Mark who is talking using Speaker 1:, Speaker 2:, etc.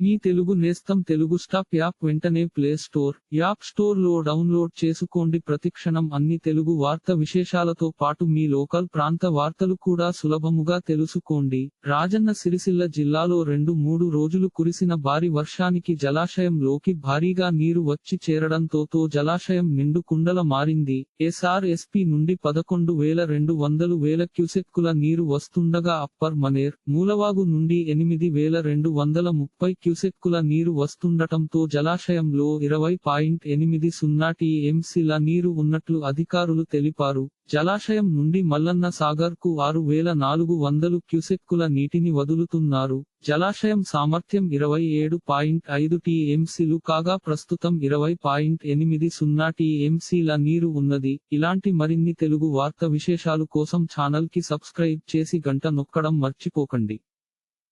Speaker 1: మీ తెలుగు నేస్తం Telugu stop app వెంటనే play store app స్టోర్లో డౌన్లోడ్ చేసుకోండి. ప్రతిక్షణం అన్ని తెలుగు వార్త విశేషాలతో పాటు మీ లోకల్ ప్రాంత వార్తలు కూడా సులభముగా తెలుసుకోండి. రాజన్న సిరిసిల్ల జిల్లాలో రెండు మూడు రోజులు కురిసిన భారీ వర్షానికి జలాశయంలోకి భారీగా నీరు వచ్చి చేరడంతో తో జలాశయం నిండు కుండల మారింది. ఎస్ఆర్ఎస్పి నుండి పదకొండు వేల రెండు వందలు వేల క్యూసెక్కుల నీరు వస్తుండగా అప్పర్ మనేర్ మూలవాగు నుండి ఎనిమిది వేల రెండు వందల ముప్పై క్యూసెక్కుల నీరు వస్తుండటంతో జలాశయంలో ఇరవై పాయింట్ ఎనిమిది సున్నా టీఎంసీల నీరు ఉన్నట్లు అధికారులు తెలిపారు. జలాశయం నుండి మల్లన్న సాగర్కు ఆరు వేల నాలుగు వందలు క్యూసెక్కుల నీటిని వదులుతున్నారు. జలాశయం సామర్థ్యం ఇరవై ఏడు పాయింట్ ఐదు టీఎంసీలు కాగా ప్రస్తుతం ఇరవై పాయింట్ ఎనిమిది సున్నా టీఎంసీల నీరు ఉన్నది. ఇలాంటి మరిన్ని తెలుగు వార్త విశేషాలు కోసం ఛానల్కి సబ్స్క్రైబ్ చేసి గంట నొక్కడం మర్చిపోకండి.